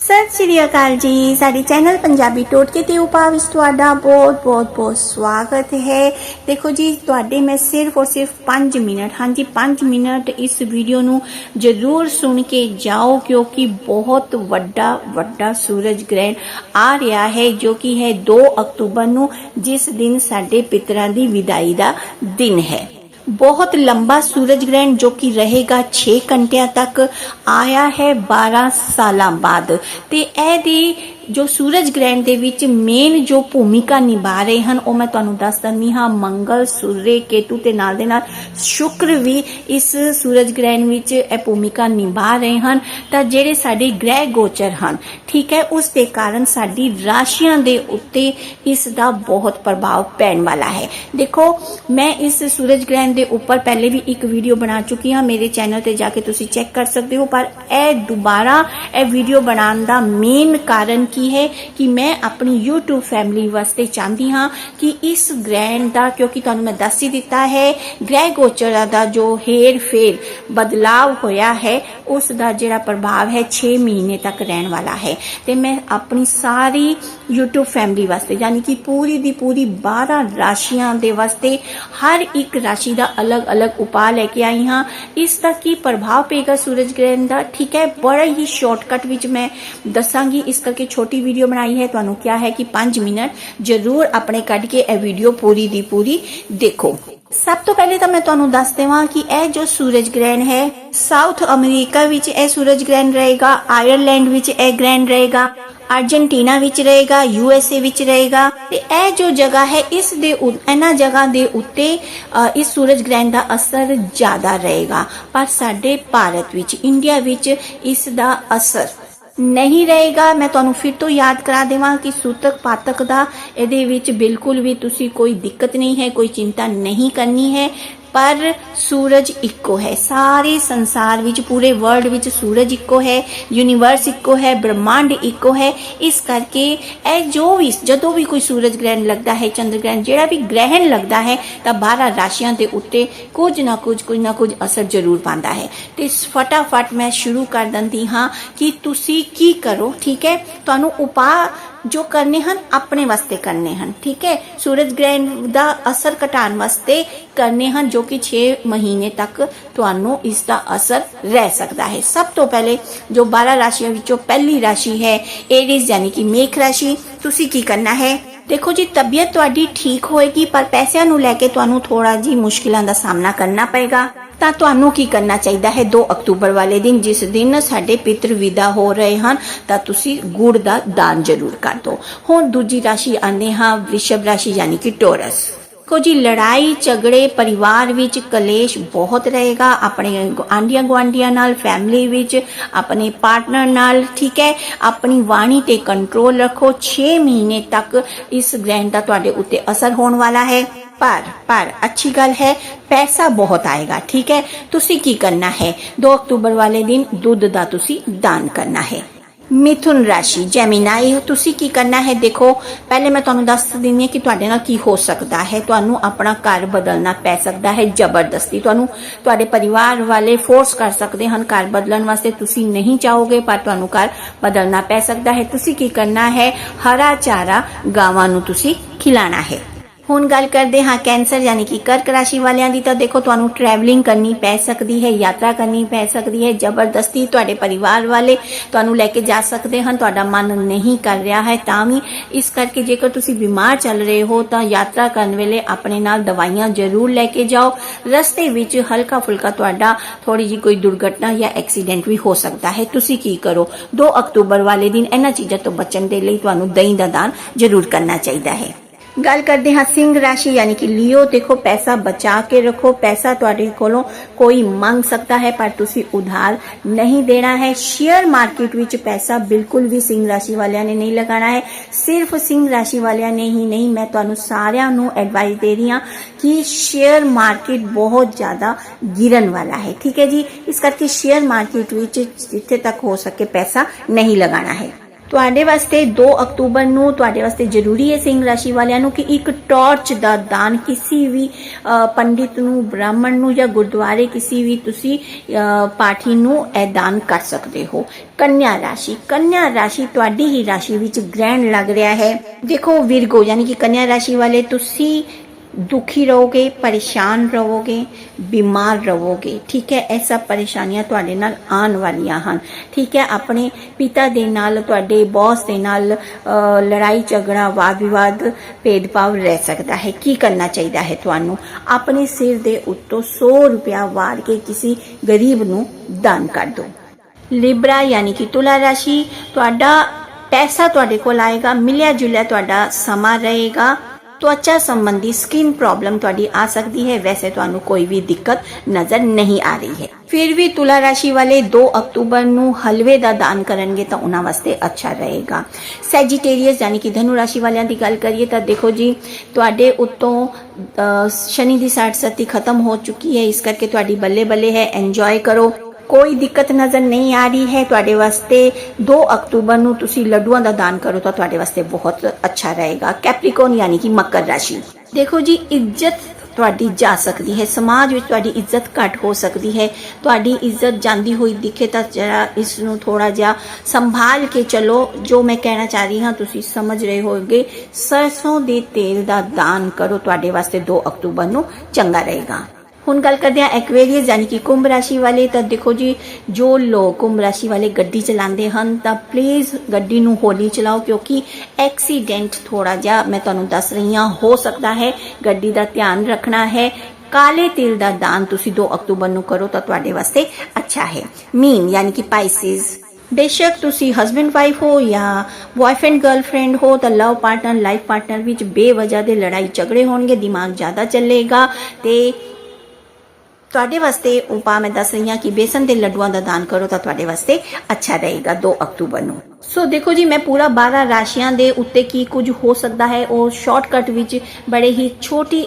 ਸਤਿ ਸ਼੍ਰੀ ਅਕਾਲ ਜੀ, ਸਾਡੇ ਚੈਨਲ ਪੰਜਾਬੀ ਟੋਟਕੇ ਤੇ ਉਪਾਅ ਵਿੱਚ ਤੁਹਾਡਾ ਬਹੁਤ ਬਹੁਤ ਬਹੁਤ ਸਵਾਗਤ ਹੈ। ਦੇਖੋ ਜੀ, ਤੁਹਾਡੇ ਮੈਂ ਸਿਰਫ ਔਰ ਸਿਰਫ 5 ਮਿੰਟ, ਹਾਂਜੀ 5 ਮਿੰਟ ਇਸ ਵੀਡੀਓ ਨੂੰ ਜ਼ਰੂਰ ਸੁਣ ਕੇ ਜਾਓ, ਕਿਉਂਕਿ ਬਹੁਤ ਵੱਡਾ ਵੱਡਾ ਸੂਰਜ ਗ੍ਰਹਿਣ ਆ ਰਿਹਾ ਹੈ, ਜੋ ਕਿ ਹੈ 2 ਅਕਤੂਬਰ ਨੂੰ, ਜਿਸ ਦਿਨ ਸਾਡੇ ਪਿਤਰਾਂ ਦੀ ਵਿਦਾਈ ਦਾ ਦਿਨ ਹੈ। ਬਹੁਤ ਲੰਬਾ ਸੂਰਜ ਗ੍ਰਹਿਣ ਜੋ ਕਿ ਰਹੇਗਾ 6 ਘੰਟਿਆਂ ਤੱਕ, ਆਇਆ ਹੈ 12 ਸਾਲਾਂ ਬਾਅਦ। ਤੇ ਇਹ ਜੋ ਸੂਰਜ ਗ੍ਰਹਿਣ ਦੇ ਵਿੱਚ ਮੇਨ ਜੋ ਭੂਮਿਕਾ ਨਿਭਾ ਰਹੇ ਹਨ, ਉਹ ਮੈਂ ਤੁਹਾਨੂੰ ਦੱਸ ਦਿੰਦੀ ਹਾਂ, ਮੰਗਲ, ਸੂਰਯ, ਕੇਤੂ ਤੇ ਨਾਲ ਦੇ ਨਾਲ ਸ਼ੁਕਰ ਵੀ ਇਸ ਸੂਰਜ ਗ੍ਰਹਿਣ ਵਿੱਚ ਇਹ ਭੂਮਿਕਾ ਨਿਭਾ ਰਹੇ ਹਨ। ਤਾਂ ਜਿਹੜੇ ਸਾਡੇ ਗ੍ਰਹਿ ਗੋਚਰ ਹਨ, ਠੀਕ ਹੈ, ਉਸ ਦੇ ਕਾਰਨ ਸਾਡੀ ਰਾਸ਼ੀਆਂ ਦੇ ਉੱਤੇ ਇਸ ਦਾ ਬਹੁਤ ਪ੍ਰਭਾਵ ਪੈਣ ਵਾਲਾ ਹੈ। ਦੇਖੋ, ਮੈਂ ਇਸ ਸੂਰਜ ਗ੍ਰਹਿਣ ਦੇ ਉੱਪਰ ਪਹਿਲੇ ਵੀ ਇੱਕ ਵੀਡੀਓ ਬਣਾ ਚੁੱਕੀ ਹਾਂ, ਮੇਰੇ ਚੈਨਲ ਤੇ ਜਾ ਕੇ ਤੁਸੀਂ ਚੈੱਕ ਕਰ ਸਕਦੇ ਹੋ, ਪਰ ਇਹ ਦੁਬਾਰਾ ਇਹ ਵੀਡੀਓ ਬਣਾਉਣ ਦਾ ਮੇਨ ਕਾਰਨ ਕੀ ਹੈ ਕਿ ਮੈਂ ਆਪਣੀ YouTube ਫੈਮਿਲੀ ਵਾਸਤੇ ਚਾਹੁੰਦੀ ਹਾਂ ਕਿ ਇਸ ਗ੍ਰਹਿਣ ਦਾ, ਕਿਉਂਕਿ ਤੁਹਾਨੂੰ ਮੈਂ ਦੱਸ ਹੀ ਦਿੱਤਾ ਹੈ, ਗ੍ਰਹਿ ਗੋਚਰਾਂ ਦਾ ਜੋ ਹੇਰ ਫੇਰ ਬਦਲਾਵ ਹੋਇਆ ਹੈ, ਉਸ ਦਾ ਜਿਹੜਾ ਪ੍ਰਭਾਵ ਹੈ 6 ਮਹੀਨੇ ਤੱਕ ਰਹਿਣ ਵਾਲਾ ਹੈ। ਤੇ ਮੈਂ ਆਪਣੀ ਸਾਰੀ YouTube ਫੈਮਿਲੀ ਵਾਸਤੇ, ਯਾਨੀ ਕਿ ਪੂਰੀ ਦੀ ਪੂਰੀ 12 ਰਾਸ਼ੀਆਂ ਦੇ ਵਾਸਤੇ ਹਰ ਇੱਕ ਰਾਸ਼ੀ ਦਾ ਅਲੱਗ-ਅਲੱਗ ਉਪਾਅ ਲੈ ਕੇ ਆਈ ਹਾਂ। ਇਸ ਦਾ ਕੀ ਪ੍ਰਭਾਵ ਪਏਗਾ ਸੂਰਜ ਗ੍ਰਹਿਣ ਦਾ? ਠੀਕ ਹੈ, ਬੜਾ ਹੀ ਸ਼ਾਰਟਕਟ ਵਿੱਚ ਮੈਂ ਦੱਸਾਂਗੀ। ਇਸ ਕਰਕੇ ਛੋਟੀ ਛੋਟੀ ਵੀਡੀਓ ਬਣਾਈ ਹੈ, ਤੁਹਾਨੂੰ ਕਿਹਾ ਹੈ ਕਿ 5 ਮਿੰਟ ਜ਼ਰੂਰ ਆਪਣੇ ਕੱਢ ਕੇ ਇਹ ਵੀਡੀਓ ਪੂਰੀ ਦੀ ਪੂਰੀ ਦੇਖੋ। ਸਭ ਤੋਂ ਪਹਿਲੇ ਤਾਂ ਮੈਂ ਤੁਹਾਨੂੰ ਦੱਸ ਦੇਵਾਂ ਕਿ ਇਹ ਜੋ ਸੂਰਜ ਗ੍ਰਹਿਣ ਹੈ, ਸਾਊਥ ਅਮਰੀਕਾ ਵਿੱਚ ਇਹ ਸੂਰਜ ਗ੍ਰਹਿਣ ਰਹੇਗਾ, ਆਇਰਲੈਂਡ ਵਿੱਚ ਇਹ ਗ੍ਰਹਿਣ ਰਹੇਗਾ ਅਰਜنٹੀਨਾ ਵਿੱਚ ਰਹੇਗਾ, ਯੂ ਐਸ ਏ ਵਿੱਚ ਰਹੇਗਾ। ਤੇ ਇਹ ਜੋ ਜਗ੍ਹਾ ਹੈ, ਇਸ ਦੇ ਇਹਨਾਂ ਜਗ੍ਹਾ ਦੇ ਉੱਤੇ ਇਸ ਸੂਰਜ ਗ੍ਰਹਿਣ ਦਾ ਅਸਰ ਜ਼ਿਆਦਾ ਰਹੇਗਾ। ਪਰ ਸਾਡੇ ਭਾਰਤ ਵਿੱਚ, ਇੰਡੀਆ ਵਿੱਚ ਇਸ ਦਾ ਅਸਰ ਨਹੀਂ ਰਹੇਗਾ। ਮੈਂ ਤੁਹਾਨੂੰ ਫਿਰ ਤੋਂ ਯਾਦ ਕਰਾ ਦੇਵਾਂ ਕਿ ਸੂਤਕ ਪਾਤਕ ਦਾ ਇਹਦੇ ਵਿੱਚ ਬਿਲਕੁਲ ਵੀ ਤੁਸੀਂ ਕੋਈ ਦਿੱਕਤ ਨਹੀਂ ਹੈ, ਕੋਈ ਚਿੰਤਾ ਨਹੀਂ ਕਰਨੀ ਹੈ। ਪਰ ਸੂਰਜ ਇੱਕੋ ਹੈ। ਸਾਰੇ ਸੰਸਾਰ ਵਿੱਚ, ਪੂਰੇ ਵਰਲਡ ਵਿੱਚ ਸੂਰਜ ਇੱਕੋ ਹੈ ਯੂਨੀਵਰਸ ਇੱਕੋ ਹੈ, ਬ੍ਰਹਮੰਡ ਇੱਕੋ ਹੈ। ਇਸ ਕਰਕੇ ਇਹ ਜੋ ਵੀ, ਜਦੋਂ ਵੀ ਕੋਈ ਸੂਰਜ ਗ੍ਰਹਿਣ ਲੱਗਦਾ ਹੈ, ਚੰਦਰ ਗ੍ਰਹਿਣ, ਜਿਹੜਾ ਵੀ ਗ੍ਰਹਿਣ ਲੱਗਦਾ ਹੈ, ਤਾਂ 12 ਰਾਸ਼ੀਆਂ ਦੇ ਉੱਤੇ ਕੁਝ ਨਾ ਕੁਝ ਕੁਝ ਨਾ ਕੁਝ ਅਸਰ ਜ਼ਰੂਰ ਪਾਉਂਦਾ ਹੈ। ਤੇ ਫਟਾਫਟ ਮੈਂ ਸ਼ੁਰੂ ਕਰ ਦਿੰਦੀ ਹਾਂ ਕਿ ਤੁਸੀਂ ਕੀ ਕਰੋ, ਠੀਕ ਹੈ? ਤੁਹਾਨੂੰ ਉਪਾਅ ਜੋ ਕਰਨੇ ਹਨ, ਆਪਣੇ ਵਾਸਤੇ ਕਰਨੇ ਹਨ, ਠੀਕ ਹੈ? ਸੂਰਜ ਗ੍ਰਹਿਣ ਦਾ ਅਸਰ ਘਟਾਉਣ ਵਾਸਤੇ ਕਰਨੇ ਹਨ ਜੋ ਕਿ 6 ਮਹੀਨੇ ਤੱਕ ਤੁਹਾਨੂੰ ਇਸ ਦਾ ਅਸਰ ਰਹਿ ਸਕਦਾ ਹੈ। ਸਭ ਤੋਂ ਪਹਿਲੇ ਜੋ 12 ਰਾਸ਼ੀਆਂ ਵਿੱਚੋਂ ਪਹਿਲੀ ਰਾਸ਼ੀ ਹੈ ਏਰੀਜ਼ ਯਾਨੀ ਕਿ ਮੇਖ ਰਾਸ਼ੀ। ਤੁਸੀਂ ਕੀ ਕਰਨਾ ਹੈ? ਦੇਖੋ ਜੀ, ਤਬੀਅਤ ਤੁਹਾਡੀ ਠੀਕ ਹੋਏਗੀ, ਪਰ ਪੈਸਿਆਂ ਨੂੰ ਲੈ ਕੇ ਤੁਹਾਨੂੰ ਥੋੜਾ ਜੀ ਮੁਸ਼ਕਿਲਾਂ ਦਾ ਸਾਹਮਣਾ ਕਰਨਾ ਪਏਗਾ। ਤਾਂ ਤੁਹਾਨੂੰ ਕੀ ਕਰਨਾ ਚਾਹੀਦਾ ਹੈ? 2 ਅਕਤੂਬਰ ਵਾਲੇ ਦਿਨ, ਜਿਸ ਦਿਨ ਸਾਡੇ ਪਿਤਰ ਵਿਦਾ ਹੋ ਰਹੇ ਹਨ, ਤਾਂ ਤੁਸੀਂ ਗੁੜ ਦਾ ਦਾਨ ਜ਼ਰੂਰ ਕਰ ਦਿਓ। ਹੁਣ ਦੂਜੀ ਰਾਸ਼ੀ ਆਂਦੇ ਹਾਂ ਵ੍ਰਿਸ਼ਭ ਰਾਸ਼ੀ ਯਾਨੀ ਕਿ ਟੋਰਸ। ਕੋ ਜੀ, ਲੜਾਈ, ਝਗੜੇ, ਪਰਿਵਾਰ ਵਿੱਚ ਕਲੇਸ਼ ਬਹੁਤ ਰਹੇਗਾ। ਆਪਣੇ ਆਂਡੀਆਂ ਗਵਾਂਡੀਆਂ ਨਾਲ ਫੈਮਿਲੀ ਵਿੱਚ, ਆਪਣੇ ਪਾਰਟਨਰ ਨਾਲ, ਠੀਕ ਹੈ? ਆਪਣੀ ਵਾਣੀ ਤੇ ਕੰਟਰੋਲ ਰੱਖੋ। 6 ਮਹੀਨੇ ਤੱਕ ਇਸ ਗ੍ਰਹਿਣ ਦਾ ਤੁਹਾਡੇ ਉੱਤੇ ਅਸਰ ਹੋਣ ਵਾਲਾ ਹੈ। ਪਰ ਪਰ, ਅੱਛੀ ਗੱਲ ਹੈ, ਪੈਸਾ ਬਹੁਤ ਆਏਗਾ, ਠੀਕ ਹੈ? ਤੁਸੀਂ ਕੀ ਕਰਨਾ ਹੈ? 2 ਅਕਤੂਬਰ ਵਾਲੇ ਦਿਨ ਦੁੱਧ ਦਾ ਤੁਸੀਂ ਦਾਨ ਕਰਨਾ ਹੈ। ਮਿਥੁਨ ਰਾਸ਼ੀ ਜੈਮੀਨਾਈ ਤੁਸੀਂ ਕੀ ਕਰਨਾ ਹੈ? ਦੇਖੋ, ਪਹਿਲੇ ਮੈਂ ਤੁਹਾਨੂੰ ਦੱਸ ਦਿੰਦੀ ਹਾਂ ਕਿ ਤੁਹਾਡੇ ਨਾਲ ਕੀ ਹੋ ਸਕਦਾ ਹੈ। ਤੁਹਾਨੂੰ ਆਪਣਾ ਘਰ ਬਦਲਣਾ ਪੈ ਸਕਦਾ ਹੈ, ਜ਼ਬਰਦਸਤੀ। ਤੁਹਾਨੂੰ ਤੁਹਾਡੇ ਪਰਿਵਾਰ ਵਾਲੇ ਫੋਰਸ ਕਰ ਸਕਦੇ ਹਨ ਘਰ ਬਦਲਣ ਵਾਸਤੇ। ਤੁਸੀਂ ਨਹੀਂ ਚਾਹੋਗੇ, ਪਰ ਤੁਹਾਨੂੰ ਘਰ ਬਦਲਣਾ ਪੈ ਸਕਦਾ ਹੈ। ਤੁਸੀਂ ਕੀ ਕਰਨਾ ਹੈ? ਹਰਾ ਚਾਰਾ ਗਾਵਾਂ ਨੂੰ ਤੁਸੀਂ ਖਿਲਾਣਾ ਹੈ। ਹੁਣ ਗੱਲ ਕਰਦੇ ਹਾਂ ਕੈਂਸਰ, ਯਾਨੀ ਕਿ ਕਰਕ ਰਾਸ਼ੀ ਵਾਲਿਆਂ ਦੀ। ਤਾਂ ਦੇਖੋ, ਤੁਹਾਨੂੰ ਟਰੈਵਲਿੰਗ ਕਰਨੀ ਪੈ ਸਕਦੀ ਹੈ, ਯਾਤਰਾ ਕਰਨੀ ਪੈ ਸਕਦੀ ਹੈ। ਜ਼ਬਰਦਸਤੀ ਤੁਹਾਡੇ ਪਰਿਵਾਰ ਵਾਲੇ ਤੁਹਾਨੂੰ ਲੈ ਕੇ ਜਾ ਸਕਦੇ ਹਨ। ਤੁਹਾਡਾ ਮਨ ਨਹੀਂ ਕਰ ਰਿਹਾ ਹੈ, ਤਾਂ ਵੀ ਇਸ ਕਰਕੇ ਜੇਕਰ ਤੁਸੀਂ ਬਿਮਾਰ ਚੱਲ ਰਹੇ ਹੋ, ਤਾਂ ਯਾਤਰਾ ਕਰਨ ਵੇਲੇ ਆਪਣੇ ਨਾਲ ਦਵਾਈਆਂ ਜ਼ਰੂਰ ਲੈ ਕੇ ਜਾਓ। ਰਸਤੇ ਵਿੱਚ ਹਲਕਾ ਫੁਲਕਾ ਤੁਹਾਡਾ ਥੋੜੀ ਜੀ ਕੋਈ ਦੁਰਘਟਨਾ ਜਾਂ ਐਕਸੀਡੈਂਟ ਵੀ ਹੋ ਸਕਦਾ ਹੈ। ਤੁਸੀਂ ਕੀ ਕਰੋ? 2 ਅਕਤੂਬਰ ਵਾਲੇ ਦਿਨ ਇਹਨਾਂ ਚੀਜ਼ਾਂ ਤੋਂ ਬਚਣ ਦੇ ਲਈ ਤੁਹਾਨੂੰ ਦਹੀਂ ਦਾ ਦਾਨ ਜ਼ਰੂਰ ਕਰਨਾ ਚਾਹੀਦਾ ਹੈ। ਗੱਲ ਕਰਦੇ ਹਾਂ ਸਿੰਘ ਰਾਸ਼ੀ, ਯਾਨੀ ਕਿ ਲਿਓ, ਦੇਖੋ ਪੈਸਾ ਬਚਾ ਕੇ ਰੱਖੋ, ਪੈਸਾ ਤੁਹਾਡੇ ਕੋਲੋਂ ਕੋਈ ਮੰਗ ਸਕਦਾ ਹੈ, ਪਰ ਤੁਸੀਂ ਉਧਾਰ ਨਹੀਂ ਦੇਣਾ ਹੈ। ਸ਼ੇਅਰ ਮਾਰਕੀਟ ਵਿੱਚ ਪੈਸਾ ਬਿਲਕੁਲ ਵੀ ਸਿੰਘ ਰਾਸ਼ੀ ਵਾਲਿਆਂ ਨੇ ਨਹੀਂ ਲਗਾਉਣਾ ਹੈ। ਸਿਰਫ ਸਿੰਘ ਰਾਸ਼ੀ ਵਾਲਿਆਂ ਨੇ ਹੀ ਨਹੀਂ, ਮੈਂ ਤੁਹਾਨੂੰ ਸਾਰਿਆਂ ਨੂੰ ਐਡਵਾਈਸ ਦੇ ਰਹੀ ਹਾਂ ਕਿ ਸ਼ੇਅਰ ਮਾਰਕੀਟ ਬਹੁਤ ਜ਼ਿਆਦਾ ਗਿਰਨ ਵਾਲਾ ਹੈ। ਠੀਕ ਹੈ ਜੀ? ਇਸ ਕਰਕੇ ਸ਼ੇਅਰ ਮਾਰਕੀਟ ਵਿੱਚ ਜਿੱਥੇ ਤੱਕ ਹੋ ਸਕੇ ਪੈਸਾ ਨਹੀਂ ਲਗਾਉਣਾ ਹੈ। ਤੁਹਾਡੇ ਵਾਸਤੇ 2 ਅਕਤੂਬਰ ਨੂੰ ਤੁਹਾਡੇ ਵਾਸਤੇ ਜ਼ਰੂਰੀ ਹੈ ਸਿੰਘ ਰਾਸ਼ੀ ਵਾਲਿਆਂ ਨੂੰ ਕਿ ਇੱਕ ਟਾਰਚ ਦਾ ਦਾਨ, ਕਿਸੇ ਵੀ ਪੰਡਿਤ ਨੂੰ, ਬ੍ਰਾਹਮਣ ਨੂੰ ਜਾਂ ਗੁਰਦੁਆਰੇ ਕਿਸੇ ਵੀ ਤੁਸੀਂ ਪਾਠੀ ਨੂੰ ਇਹ ਦਾਨ ਕਰ ਸਕਦੇ ਹੋ। ਕੰਨਿਆ ਰਾਸ਼ੀ ਕੰਨਿਆ ਰਾਸ਼ੀ ਤੁਹਾਡੀ ਹੀ ਰਾਸ਼ੀ ਵਿੱਚ ਗ੍ਰਹਿਣ ਲੱਗ ਰਿਹਾ ਹੈ। ਦੇਖੋ ਵਿਰਗੋ, ਯਾਨੀ ਕਿ ਕੰਨਿਆ ਰਾਸ਼ੀ ਵਾਲੇ ਤੁਸੀਂ ਦੁਖੀ ਰਹੋਗੇ, ਪਰੇਸ਼ਾਨ ਰਹੋਗੇ, ਬਿਮਾਰ ਰਹੋਗੇ। ਠੀਕ ਹੈ, ਇਹ ਸਭ ਪਰੇਸ਼ਾਨੀਆਂ ਤੁਹਾਡੇ ਨਾਲ ਆਉਣ ਵਾਲੀਆਂ ਹਨ। ਠੀਕ ਹੈ, ਆਪਣੇ ਪਿਤਾ ਦੇ ਨਾਲ, ਤੁਹਾਡੇ ਬੌਸ ਦੇ ਨਾਲ ਲੜਾਈ, ਝਗੜਾ ਵਾਦ ਵਿਵਾਦ ਭੇਦਭਾਵ ਰਹਿ ਸਕਦਾ ਹੈ। ਕੀ ਕਰਨਾ ਚਾਹੀਦਾ ਹੈ ਤੁਹਾਨੂੰ? ਆਪਣੇ ਸਿਰ ਦੇ ਉੱਤੋਂ 100 ਰੁਪਇਆ ਵਾਰ ਕੇ ਕਿਸੇ ਗਰੀਬ ਨੂੰ ਦਾਨ ਕਰ ਦਿਓ। ਲਿਬਰਾ ਯਾਨੀ ਕਿ ਤੁਲਾ ਰਾਸ਼ੀ, ਤੁਹਾਡਾ ਪੈਸਾ ਤੁਹਾਡੇ ਕੋਲ ਆਏਗਾ ਮਿਲਿਆ ਜੁਲਿਆ ਤੁਹਾਡਾ ਸਮਾਂ ਰਹੇਗਾ। ਤਵਚਾ ਸੰਬੰਧੀ ਸਕਿਨ ਪ੍ਰੋਬਲਮ ਤੁਹਾਡੀ ਆ ਸਕਦੀ ਹੈ ਵੈਸੇ ਤੁਹਾਨੂੰ ਕੋਈ ਵੀ ਦਿੱਕਤ ਨਜ਼ਰ ਨਹੀਂ ਆ ਰਹੀ ਹੈ ਫਿਰ ਵੀ ਤੁਲਾ ਰਾਸ਼ੀ ਵਾਲੇ 2 ਅਕਤੂਬਰ ਨੂੰ ਹਲਵੇ ਦਾ ਦਾਨ ਕਰਨਗੇ ਤਾਂ ਉਹਨਾਂ ਵਾਸਤੇ ਅੱਛਾ ਰਹੇਗਾ ਸੈਜੀਟੇਰੀਅਸ ਯਾਨੀ ਕਿ ਧਨੂ ਰਾਸ਼ੀ ਵਾਲਿਆਂ ਦੀ ਗੱਲ ਕਰੀਏ ਤਾਂ ਦੇਖੋ ਜੀ ਤੁਹਾਡੇ ਉੱਤੋਂ ਸ਼ਨੀ ਦੀ ਸਾੜ ਸਤੀ ਖਤਮ ਹੋ ਚੁੱਕੀ ਹੈ ਇਸ ਕਰਕੇ ਤੁਹਾਡੀ ਬੱਲੇ ਬੱਲੇ ਹੈ ਐਂਜੋਏ ਕਰੋ ਕੋਈ ਦਿੱਕਤ ਨਜ਼ਰ ਨਹੀਂ ਆ ਰਹੀ ਹੈ ਤੁਹਾਡੇ ਵਾਸਤੇ। 2 ਅਕਤੂਬਰ ਨੂੰ ਤੁਸੀਂ ਲੱਡੂਆਂ ਦਾ ਦਾਨ ਕਰੋ ਤਾਂ ਤੁਹਾਡੇ ਵਾਸਤੇ ਬਹੁਤ ਅੱਛਾ ਰਹੇਗਾ। ਕੈਪਰੀਕੋਨ ਯਾਨੀ ਕਿ ਮਕਰ ਰਾਸ਼ੀ। ਦੇਖੋ ਜੀ, ਇੱਜ਼ਤ ਤੁਹਾਡੀ ਜਾ ਸਕਦੀ ਹੈ। ਸਮਾਜ ਵਿੱਚ ਤੁਹਾਡੀ ਇੱਜ਼ਤ ਘੱਟ ਹੋ ਸਕਦੀ ਹੈ। ਤੁਹਾਡੀ ਇੱਜ਼ਤ ਜਾਂਦੀ ਹੋਈ ਦਿਖੇ ਤਾਂ ਜਰਾ ਇਸ ਨੂੰ ਥੋੜਾ ਜਿਹਾ ਸੰਭਾਲ ਕੇ ਚੱਲੋ। ਜੋ ਮੈਂ ਕਹਿਣਾ ਚਾਹ ਰਹੀ ਹਾਂ, ਤੁਸੀਂ ਸਮਝ ਰਹੇ ਹੋਗੇ ਸਰਸੋਂ ਦੇ ਤੇਲ ਦਾ ਦਾਨ ਕਰੋ। ਤੁਹਾਡੇ ਵਾਸਤੇ 2 ਅਕਤੂਬਰ ਨੂੰ ਚੰਗਾ ਰਹੇਗਾ। ਹੁਣ ਗੱਲ ਕਰਦੇ ਹਾਂ ਐਕਵੇਰੀਅਸ, ਯਾਨੀ ਕਿ ਕੁੰਭ ਰਾਸ਼ੀ ਵਾਲੇ। ਤਾਂ ਦੇਖੋ ਜੀ, ਜੋ ਲੋਕ ਕੁੰਭ ਰਾਸ਼ੀ ਵਾਲੇ ਗੱਡੀ ਚਲਾਉਂਦੇ ਹਨ, ਤਾਂ ਪਲੀਜ਼ ਗੱਡੀ ਨੂੰ ਹੌਲੀ ਚਲਾਓ, ਕਿਉਂਕਿ ਐਕਸੀਡੈਂਟ ਥੋੜਾ ਜਿਹਾ ਮੈਂ ਤੁਹਾਨੂੰ ਦੱਸ ਰਹੀ ਹਾਂ, ਹੋ ਸਕਦਾ ਹੈ ਗੱਡੀ ਦਾ ਧਿਆਨ ਰੱਖਣਾ ਹੈ। ਕਾਲੇ ਤਿਲ ਦਾ ਦਾਨ ਤੁਸੀਂ 2 ਅਕਤੂਬਰ ਨੂੰ ਕਰੋ, ਤਾਂ ਤੁਹਾਡੇ ਵਾਸਤੇ ਅੱਛਾ ਹੈ। ਮੀਨ, ਯਾਨੀ ਕਿ ਪਾਈਸਿਸ ਬੇਸ਼ੱਕ ਤੁਸੀਂ ਹਸਬੈਂਡ ਵਾਈਫ ਹੋ ਜਾਂ ਬॉयਫ੍ਰੈਂਡ ਗਰਲਫ੍ਰੈਂਡ ਹੋ, ਤਾਂ ਲਵ ਪਾਰਟਨਰ ਲਾਈਫ ਪਾਰਟਨਰ ਵਿੱਚ ਬੇਵਜ੍ਹਾ ਦੇ ਲੜਾਈ ਝਗੜੇ ਹੋਣਗੇ, ਦਿਮਾਗ ਜ਼ਿਆਦਾ ਚੱਲੇਗਾ ਤੇ ਤੁਹਾਡੇ ਵਾਸਤੇ ਉਪਾਅ ਮੈਂ ਦੱਸ ਰਹੀ ਹਾਂ ਕਿ ਬੇਸਨ ਦੇ ਲੱਡੂਆਂ ਦਾ ਦਾਨ ਕਰੋ ਤਾਂ ਤੁਹਾਡੇ ਵਾਸਤੇ ਅੱਛਾ ਰਹੇਗਾ 2 ਅਕਤੂਬਰ ਨੂੰ। ਸੋ ਦੇਖੋ ਜੀ ਮੈਂ ਪੂਰਾ 12 ਰਾਸ਼ੀਆਂ ਦੇ ਉੱਤੇ ਕੀ ਕੁਝ ਹੋ ਸਕਦਾ ਹੈ ਉਹ ਸ਼ਾਰਟਕਟ ਵਿੱਚ ਬੜੇ ਹੀ ਛੋਟੀ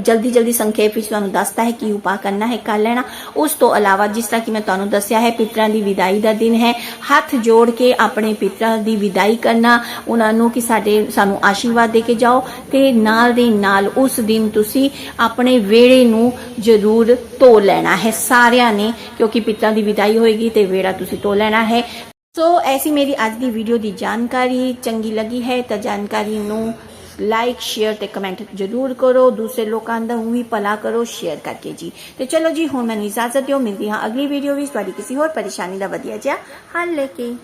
ਜਲਦੀ ਜਲਦੀ ਸੰਖੇਪ ਵਿੱਚ ਤੁਹਾਨੂੰ ਦੱਸਦਾ ਹੈ ਕੀ ਉਪਾਅ ਕਰਨਾ ਹੈ ਕਰ ਲੈਣਾ ਉਸ ਤੋਂ ਇਲਾਵਾ ਜਿਸ ਤਰ੍ਹਾਂ ਕਿ ਮੈਂ ਤੁਹਾਨੂੰ ਦੱਸਿਆ ਹੈ ਪਿਤਰਾਂ ਦੀ ਵਿਦਾਈ ਦਾ ਦਿਨ ਹੈ ਹੱਥ ਜੋੜ ਕੇ ਆਪਣੇ ਪਿਤਰਾਂ ਦੀ ਵਿਦਾਈ ਕਰਨਾ ਉਹਨਾਂ ਨੂੰ ਕਿ ਸਾਡੇ ਸਾਨੂੰ ਆਸ਼ੀਰਵਾਦ ਦੇ ਕੇ ਜਾਓ ਤੇ ਨਾਲ ਦੇ ਨਾਲ ਉਸ ਦਿਨ ਤੁਸੀਂ ਆਪਣੇ ਵੇੜੇ ਨੂੰ ਜ਼ਰੂਰ ਧੋ ਲੈਣਾ ਹੈ ਸਾਰਿਆਂ ਨੇ ਕਿਉਂਕਿ ਪਿਤਰਾਂ ਦੀ ਵਿਦਾਈ ਹੋਏਗੀ ਤੇ ਵੇੜਾ ਤੁਸੀਂ ਧੋ ਲੈਣਾ ਹੈ ਸੋ ਐਸੀ ਮੇਰੀ ਅੱਜ ਦੀ ਵੀਡੀਓ ਦੀ ਜਾਣਕਾਰੀ ਚੰਗੀ ਲੱਗੀ ਹੈ ਤਾਂ ਜਾਣਕਾਰੀ ਨੂੰ ਲਾਈਕ ਸ਼ੇਅਰ ਤੇ ਕਮੈਂਟ ਜ਼ਰੂਰ ਕਰੋ ਦੂਸਰੇ ਲੋਕਾਂ ਦਾ ਵੀ ਭਲਾ ਕਰੋ ਸ਼ੇਅਰ ਕਰਕੇ ਜੀ ਤੇ ਚਲੋ ਜੀ ਹੁਣ ਮੈਨੂੰ ਇਜਾਜ਼ਤ ਦਿਓ ਮਿਲਦੀ ਹਾਂ ਅਗਲੀ ਵੀਡੀਓ ਵਿੱਚ ਤੁਹਾਡੀ ਕਿਸੇ ਹੋਰ ਪਰੇਸ਼ਾਨੀ ਦਾ ਵਧੀਆ ਜਿਹਾ ਹੱਲ ਲੈ ਕੇ